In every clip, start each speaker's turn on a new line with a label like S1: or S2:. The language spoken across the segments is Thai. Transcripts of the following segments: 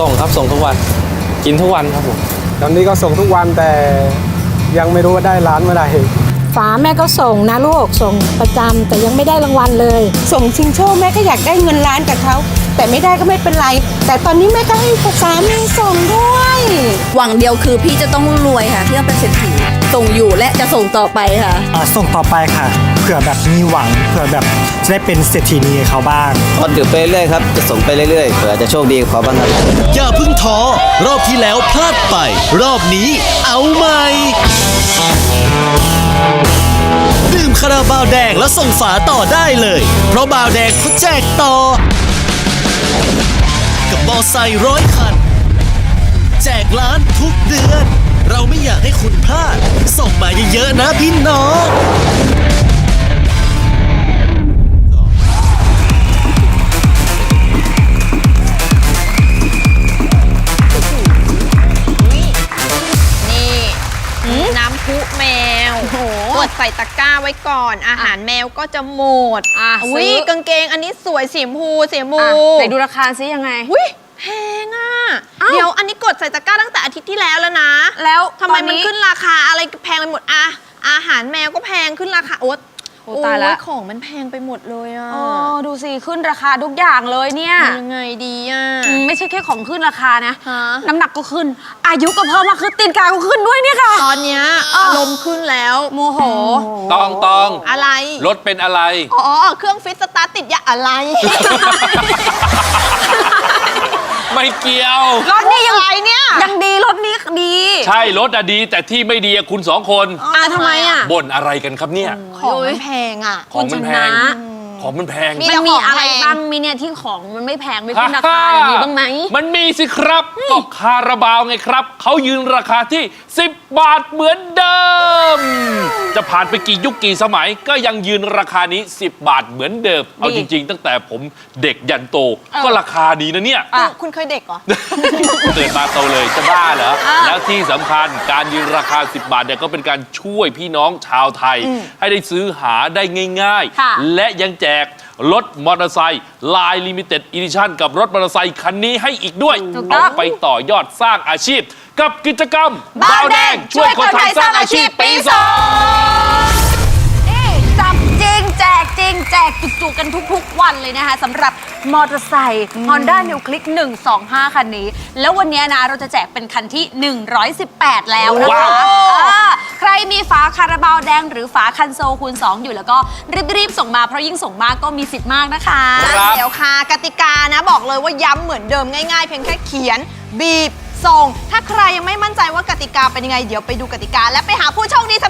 S1: ส่งครับส่งทุกวัน กินทุกวันครับผม
S2: ตอนนี้ก็ส่งทุกวันแต่ยังไม่รู้ว่าได้ร้านเมื่อไหร่
S3: ฝาแม่ก็ส่งนะลูกส่งประจำแต่ยังไม่ได้รางวัลเลย
S4: ส่งชิงโชคแม่ก็อยากได้เงินล้านกับเขาแต่ไม่ได้ก็ไม่เป็นไร แต่ตอนนี้แม่ก็ให้สามีส่งด้วย
S5: หวังเดียวคือพี่จะต้องรวยค่ะพี่ต้องเป็นเศรษฐี ส่งอยู่และจะส่งต่อไปค่ะ
S6: อ่าส่งต่อไปค่ะ เผื่อแบบมีหวัง เผื่อแบบจะได้เป็นเศรษฐีนีกับเขาบ้าง
S7: ก็ดื่มไปเรื่อยๆครับ จะส่งไปเรื่อยๆ เผื่อจะโชคดีกับเขาบ้างครับ
S8: อย่าเพิ่งท้อ รอบที่แล้วพลาดไป รอบนี้เอาใหม่ ดื่มคาราบาวแดงแล้วส่งฝาต่อได้เลย เพราะบาวแดงเขาแจกต่อ กับมอไซค์ร้อยคัน แจกล้านทุกเดือน เราไม่อยากให้คุณพลาด ส่งมาเยอะๆนะพี่น้อง
S9: นี่น้ำพุแมวกดใส่ตะกร้าไว้ก่อน อาหารแมวก็จะหมด
S5: อะ
S9: อุ้ย
S5: ซื้อ
S9: กางเกงอันนี้สวยสีชมพูสีชมพู
S5: อะไหนดูราคาซิยังไง
S9: อุ้ย แพงอะ
S5: อ้าว
S9: เดี๋ยวอันนี้กดใส่ตะกร้าตั้งแต่อาทิตย์ที่แล้วแล้วนะ
S5: แล้ว
S9: ทำไม
S5: ตอ
S9: มันขึ้นราคาอะไรแพงไปหมดอะอาหารแมวก็แพงขึ้นราคาโอ๊ต
S5: โอ้ตายละ
S9: โของมันแพงไปหมดเลยอะ
S5: อ๋อดูสิขึ้นราคาทุกอย่างเลยเนี่ย
S9: ทำยังไงดีอะ
S5: อืมไม่ใช่แค่ของขึ้นราคานะ
S9: ฮะ
S5: น้ำหนักก็ขึ้น อายุก็เพิ่มมากขึ้นตีนกาก็ขึ้นด้วยเนี่ยค่ะ
S9: ตอนเนี้ย
S5: อ้าว
S9: อารมณ์ขึ้นแล้ว
S5: โมโห
S1: ตองตอง
S9: อะไร
S1: รถเป็นอะไร
S9: อ๋อ เครื่องฟิตสตาร์ทติดยาอะไร
S1: ไม่เกี่ยว
S5: รถนี่ยัง
S9: อะไรเนี่ย
S5: ยังดีรถนี้ดี
S1: ใช่รถอะดีแต่ที่ไม่ดีอะคุณสองคน
S5: อ่าทำไมอะ
S1: บ่นอะไรกันครับเนี่ย
S9: ของมันแพงอะ
S1: ของมันแพง
S5: คุณชนะ
S1: ของมันแพง
S9: มี
S5: มันมีอะไร
S9: ของแพง
S5: บ้างมีเนี่ยที่ของมันไม่แพงไม่ขึ้นราคาเนี่ยมีบ้างไหม
S1: มันมีสิครับก็คาราบาวไงครับ เขายืนราคาที่ 10 บาทเหมือนเดิม จะผ่านไปกี่ยุคกี่สมัย ก็ยังยืนราคานี้ 10 บาทเหมือนเดิม เอาจริง ๆ ตั้งแต่ผมเด็กยันโต ก็ราคานี้นะเนี่ย
S5: อะ
S9: คุณเคยเด็กเหรอ
S1: เกิดมาโตเลยจะบ้าเหรอ แล้วที่สำคัญการยืนราคา 10 บาทเนี่ยก็เป็นการช่วยพี่น้องชาวไทย ให้ได้ซื้อหาได้ง่าย
S5: ค่ะ
S1: ๆ และยังแจกรถมอเตอร์ไซค์ลายลิมิเต็ดอีดิชั่นกับรถมอเตอร์ไซค์คันนี้ให้อีกด้วย
S5: ถูกต้
S1: เอา
S5: อง
S1: ไปต่อยอดสร้างอาชีพ กับกิจกรรม
S9: บ้าวแดง
S1: ช่วยคนไทยสร้างอาชีพปีสอง
S5: นี่จับจริงแจกจริงแจกจุกๆกันทุกๆวันเลยนะคะสำหรับ มอเตอร์ไซค์ Honda New Click 125 คันนี้ แล้ววันนี้นะเราจะแจกเป็นคันที่ 118 แล้วนะคะอ่าใครมีฝาคาราบาวแดงหรือฝาคันโซคูณ 2 อยู่แล้วก็รีบๆ ส่งมาเพราะยิ่งส่งมากก็มีสิทธิ์มากนะคะ
S1: ครับ
S9: เดี๋ยวค่ะกติกานะบอกเลยว่าย้ำเหมือนเดิมง่ายๆ เพียงแค่เขียน บีบ ส่ง ถ้าใครยังไม่มั่นใจว่ากติกาเป็นยังไง เดี๋ยวไปดูกติกา และไปหาผู้โชคดีสำ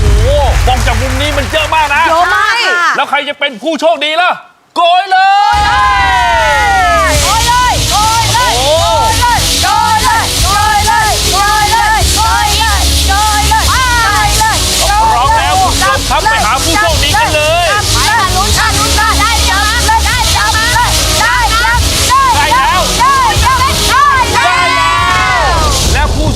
S1: โอ้โหมองจากมุมนี้มันเยอะมากนะ
S9: เยอะมากค่ะ
S1: แล้วใครจะเป็นผู้โชคดีล่ะ โกยเลย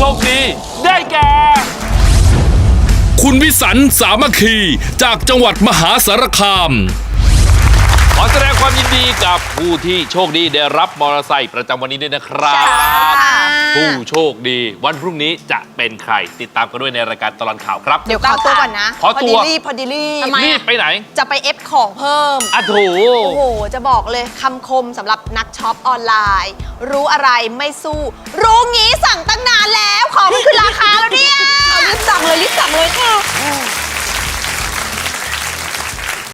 S9: โช
S1: คดี
S9: ได้
S1: แก่ คุณวิสันสามัคคีจากจังหวัดมหาสารคาม ดีกับผู้ที่โชคดีได้รับมอเตอร์ไซค์ประจำวันนี้ด้วยนะครับ ผู้โชคดีวันพรุ่งนี้จะเป็นใคร ติดตามกันด้วยในรายการตลอดข่าวครับ
S9: เดี๋ยวขอตัวก่อนนะ
S1: ขอตัว
S9: พอดีรีบพอดีรีบ
S5: ทำไม
S1: รีบไปไหน
S9: จะไปเอฟของเพิ่ม
S1: อะโถ
S9: โอ้โห จะบอกเลยคำคมสำหรับนักช็อปออนไลน์ รู้อะไรไม่สู้ รู้งี้สั่งตั้งนานแล้ว ของมันคือราคาแล้วเนี่ยรีบสั่งเลยรีบสั่งเลยค่ะ